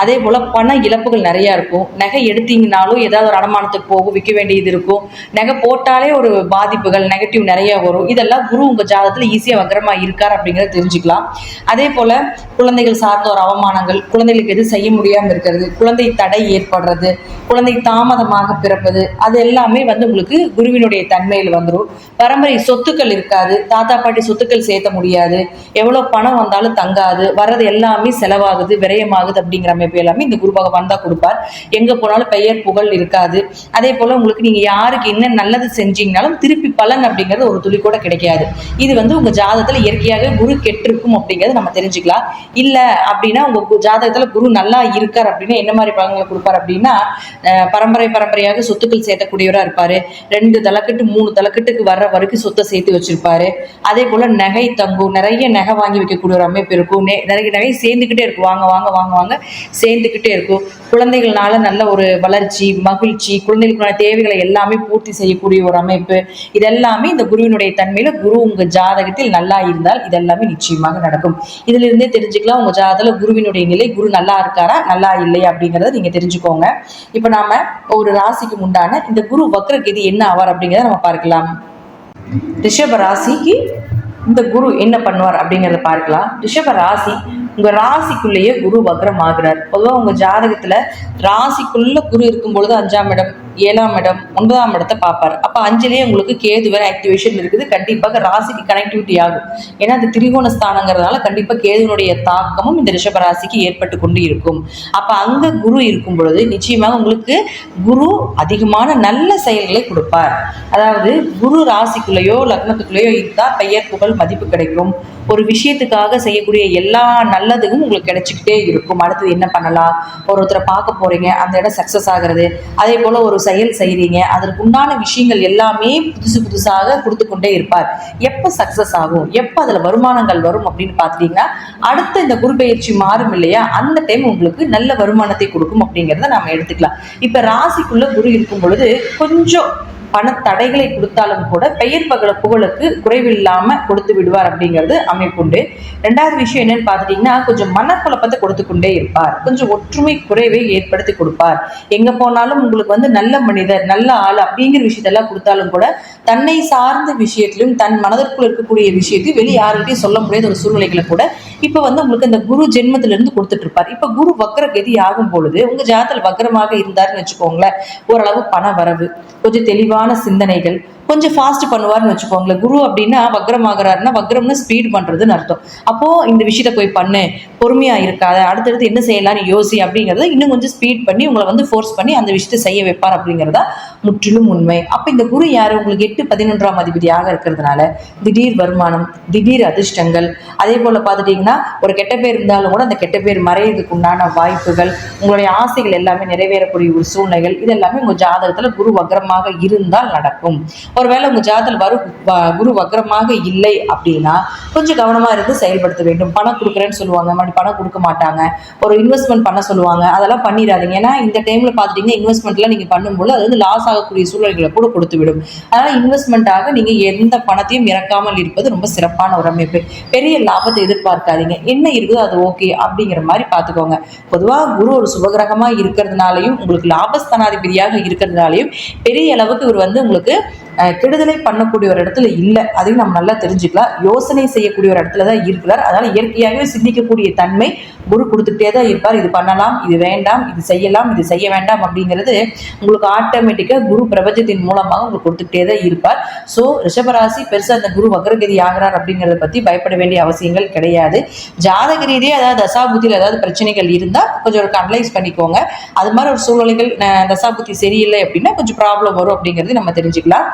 அதே போல் பண இழப்புகள் நிறையா இருக்கும். நகை எடுத்தீங்கனாலும் ஏதாவது ஒரு அடமானத்துக்கு போகும் விற்க வேண்டியது இருக்கும். நகை போட்டாலே ஒரு பாதிப்புகள் நெகட்டிவ் நிறையா வரும். இதெல்லாம் குரு உங்கள் ஜாதகத்தில் ஈஸியாக வக்கரமாக இருக்கார் அப்படிங்கிறத தெரிஞ்சுக்கலாம். அதே போல் குழந்தைகள் சார்ந்த ஒரு அவமானங்கள் குழந்தைகளுக்கு எது செய்ய முடியாமல் இருக்கிறது குழந்தை தடை ஏற்படுறது குழந்தை தாமதமாக பிறப்பது அது எல்லாமே வந்து உங்களுக்கு குருவினுடைய தன்மையில் வந்துடும் பரம்பரை சொத்துக்கள் இருக்காது தாத்தா பாட்டி சொத்துக்கள் சேர்த்த முடியாது. எவ்வளோ பணம் வந்தாலும் தங்காது வர்றது எல்லாமே செலவாகுது விரயமாகுது அப்படிங்கிற அமைப்பு எல்லாமே இந்த குரு பகவான் தான் கொடுப்பார். எங்கே போனாலும் பெயர் புகழ் இருக்காது. அதே போல் உங்களுக்கு நீங்கள் யாருக்கு என்ன நல்லது செஞ்சீங்கனாலும் திருப்பி பலன் அப்படிங்கிறது ஒரு துளி கூட கிடைக்காது. இது வந்து உங்கள் ஜாதகத்தில் இயற்கையாகவே குரு கெட்டிருக்கும் அப்படிங்கிறத நம்ம தெரிஞ்சுக்கலாம். இல்லை அப்படின்னா உங்கள் ஜாதகத்தில் குரு நல்லா இருக்கார் அப்படின்னா என்ன மாதிரி பலன்களை கொடுப்பார் அப்படின்னா பரம்பரை பரம்பரையாக சொத்துக்கள் சேர்க்கக்கூடியவராக இருப்பார். ரெண்டு தலைக்கட்டு மூணு தலைக்கட்டுக்கு வர்ற வரைக்கும் சொத்தை சேர்த்து வச்சிருப்பாரு. அதே போல் நகை தங்கும் நிறைய நகை வாங்கி வைக்கக்கூடிய ஒரு அமைப்பு இருக்கும். நிறைய நகை சேர்ந்துக்கிட்டே இருக்கும். வாங்க வாங்க வாங்க வாங்க. சேர்ந்துக்கிட்டே இருக்கும். குழந்தைகள்னால நல்ல ஒரு வளர்ச்சி மகிழ்ச்சி குழந்தைகளுக்கான தேவைகளை எல்லாமே பூர்த்தி செய்யக்கூடிய ஒரு அமைப்பு. இதெல்லாமே இந்த குருவினுடைய தன்மையில குரு உங்க ஜாதகத்தில் நல்லா இருந்தால் இதெல்லாமே நிச்சயமாக நடக்கும். இதுல இருந்தே தெரிஞ்சுக்கலாம் உங்க ஜாதகத்துல குருவினுடைய நிலை குரு நல்லா இருக்காரா நல்லா இல்லையா அப்படிங்கறத நீங்க தெரிஞ்சுக்கோங்க. இப்ப நாம ஒரு ராசிக்கு உண்டான இந்த குரு வக்ரகதி என்ன ஆவார் அப்படிங்கிறத நம்ம பார்க்கலாம். ரிஷப ராசிக்கு இந்த குரு என்ன பண்ணுவார் அப்படிங்கிறத பார்க்கலாம். ரிஷப ராசி உங்க ராசிக்குள்ளேயே குரு வக்ரம் ஆகிறார் பொதுவாக உங்க ஜாதகத்துல ராசிக்குள்ள குரு இருக்கும் பொழுது அஞ்சாம் இடம் ஏழாம் இடம் ஒன்பதாம் இடத்தை பார்ப்பார். அப்போ அஞ்சுலேயே உங்களுக்கு கேது வேற ஆக்டிவேஷன் இருக்குது. கண்டிப்பாக ராசிக்கு கனெக்டிவிட்டி ஆகும். ஏன்னா அது திரிகோண ஸ்தானங்கிறதுனால கண்டிப்பாக கேதுனுடைய தாக்கமும் இந்த ரிஷப ராசிக்கு ஏற்பட்டு கொண்டு இருக்கும். அப்போ அங்க குரு இருக்கும் பொழுது நிச்சயமாக உங்களுக்கு குரு அதிகமான நல்ல செயல்களை கொடுப்பார். அதாவது குரு ராசிக்குள்ளேயோ லக்னத்துக்குள்ளேயோ இருந்தால் பெயர் புகழ் மதிப்பு கிடைக்கும். ஒரு விஷயத்துக்காக செய்யக்கூடிய எல்லா நல்ல நல்லதும் உங்களுக்கு கிடைச்சிக்கிட்டே இருக்கும். அடுத்தது என்ன பண்ணலாம்? ஒருத்தரை பார்க்க போறீங்க அந்த இடம் சக்ஸஸ் ஆகிறது. அதே போல ஒரு செயல் செய்கிறீங்க அதற்கு உண்டான விஷயங்கள் எல்லாமே புதுசு புதுசாக கொடுத்து கொண்டே இருப்பார். எப்போ சக்ஸஸ் ஆகும்? எப்போ அதில் வருமானங்கள் வரும் அப்படின்னு பார்த்துட்டீங்கன்னா அடுத்த இந்த குரு மாறும் இல்லையா? அந்த டைம் உங்களுக்கு நல்ல வருமானத்தை கொடுக்கும் அப்படிங்கிறத நாம எடுத்துக்கலாம். இப்போ ராசிக்குள்ள குரு இருக்கும் பொழுது கொஞ்சம் பணத்தடைகளை கொடுத்தாலும் கூட பெயர் பகல புகழுக்கு குறைவில்லாம கொடுத்து விடுவார் அப்படிங்கிறது அமைப்புண்டு. ரெண்டாவது விஷயம் என்னன்னு பார்த்துட்டீங்கன்னா கொஞ்சம் மனக்குழப்பத்தை கொடுத்து கொண்டே இருப்பார். கொஞ்சம் ஒற்றுமை குறைவை ஏற்படுத்தி கொடுப்பார். எங்க போனாலும் உங்களுக்கு வந்து நல்ல மனிதர் நல்ல ஆள் அப்படிங்கிற விஷயத்தெல்லாம் கொடுத்தாலும் கூட தன்னை சார்ந்த விஷயத்திலும் தன் மனதிற்குள் இருக்கக்கூடிய விஷயத்தையும் வெளியே யாருக்கிட்டையும் சொல்ல முடியாத ஒரு சூழ்நிலைகளை கூட இப்போ வந்து உங்களுக்கு இந்த குரு ஜென்மத்துல இருந்து கொடுத்துட்டு இருப்பார். இப்போ குரு வக்ர கதி ஆகும் பொழுது உங்க ஜாதத்தில் வக்ரமாக இருந்தாருன்னு வச்சுக்கோங்களேன் ஓரளவு பண வரவு கொஞ்சம் தெளிவான சிந்தனைகள் கொஞ்சம் ஃபாஸ்ட் பண்ணுவார்னு வச்சுக்கோங்களேன். குரு அப்படின்னா வக்ரமாகறாருன்னா வக்ரம்னு ஸ்பீட் பண்ணுறதுன்னு அர்த்தம். அப்போது இந்த விஷயத்த போய் பண்ணு. பொறுமையாக இருக்காத அடுத்தடுத்து என்ன செய்யலாம்னு யோசி அப்படிங்கிறத இன்னும் கொஞ்சம் ஸ்பீட் பண்ணி உங்களை வந்து ஃபோர்ஸ் பண்ணி அந்த விஷயத்த செய்ய வைப்பார் அப்படிங்கிறதா முற்றிலும் உண்மை. அப்போ இந்த குரு யாரு? உங்களுக்கு எட்டு பதினொன்றாம் அதிபதியாக இருக்கிறதுனால திடீர் வருமானம் திடீர் அதிர்ஷ்டங்கள். அதே போல் பார்த்துட்டிங்கன்னா ஒரு கெட்ட பேர் இருந்தாலும் கூட அந்த கெட்ட பேர் மறையறதுக்கு உண்டான வாய்ப்புகள் உங்களுடைய ஆசைகள் எல்லாமே நிறைவேறக்கூடிய ஒரு சூழ்நிலைகள் இது எல்லாமே உங்க ஜாதகத்துல குரு வக்ரமாக இருந்தால் நடக்கும். ஒருவேளை உங்க ஜாதகத்தில் வரு வ- குரு வக்ரமாக இல்லை அப்படின்னா கொஞ்சம் கவனமா இருந்து செயல்படுத்த வேண்டும். பணம் கொடுக்குறேன்னு சொல்லுவாங்க. மறுபடியும் பணம் கொடுக்க மாட்டாங்க. ஒரு இன்வெஸ்ட்மெண்ட் பண்ண சொல்லுவாங்க. அதெல்லாம் பண்ணிடாதீங்க. ஏன்னா இந்த டைம்ல பார்த்துட்டிங்கன்னா இன்வெஸ்ட்மெண்ட்லாம் நீங்க பண்ணும்போது அது வந்து லாஸ் ஆகக்கூடிய சூழ்நிலைகளை கூட கொடுத்து விடும் அதனால இன்வெஸ்ட்மெண்ட்டாக நீங்க எந்த பணத்தையும் இறக்காமல் இருப்பது ரொம்ப சிறப்பான ஒரு அமைப்பு. பெரிய லாபத்தை எதிர்பார்க்காதீங்க. என்ன இருக்குதோ அது ஓகே அப்படிங்கிற மாதிரி பார்த்துக்கோங்க. பொதுவாக குரு ஒரு சுபகிரகமா இருக்கிறதுனாலையும் உங்களுக்கு லாபஸ்தானாதிபதியாக இருக்கிறதுனாலையும் பெரிய அளவுக்கு இவர் வந்து உங்களுக்கு கெடுதலை பண்ணக்கூடிய ஒரு இடத்துல இல்லை அதையும் நம்ம நல்லா தெரிஞ்சுக்கலாம். யோசனை செய்யக்கூடிய ஒரு இடத்துல தான் இருக்கிறார். அதனால இயற்கையாகவே சிந்திக்கக்கூடிய தன்மை குரு கொடுத்துட்டே தான் இருப்பார். இது பண்ணலாம் இது வேண்டாம் இது செய்யலாம் இது செய்ய வேண்டாம் அப்படிங்கிறது உங்களுக்கு ஆட்டோமேட்டிக்காக குரு பிரபஞ்சத்தின் மூலமாக உங்களுக்கு கொடுத்துக்கிட்டே தான் இருப்பார். ஸோ ரிஷபராசி பெருசாக அந்த குரு வக்ரகதி ஆகிறார் அப்படிங்கிறத பற்றி பயப்பட வேண்டிய அவசியங்கள் கிடையாது. ஜாதக ரீதியாக ஏதாவது தசாபுத்தியில் ஏதாவது பிரச்சனைகள் இருந்தால் கொஞ்சம் ஒரு அனலைஸ் பண்ணிக்கோங்க. அது மாதிரி ஒரு சூழ்நிலைகள் தசாபுத்தி சரியில்லை அப்படின்னா கொஞ்சம் ப்ராப்ளம் வரும் அப்படிங்கிறது நம்ம தெரிஞ்சுக்கலாம்.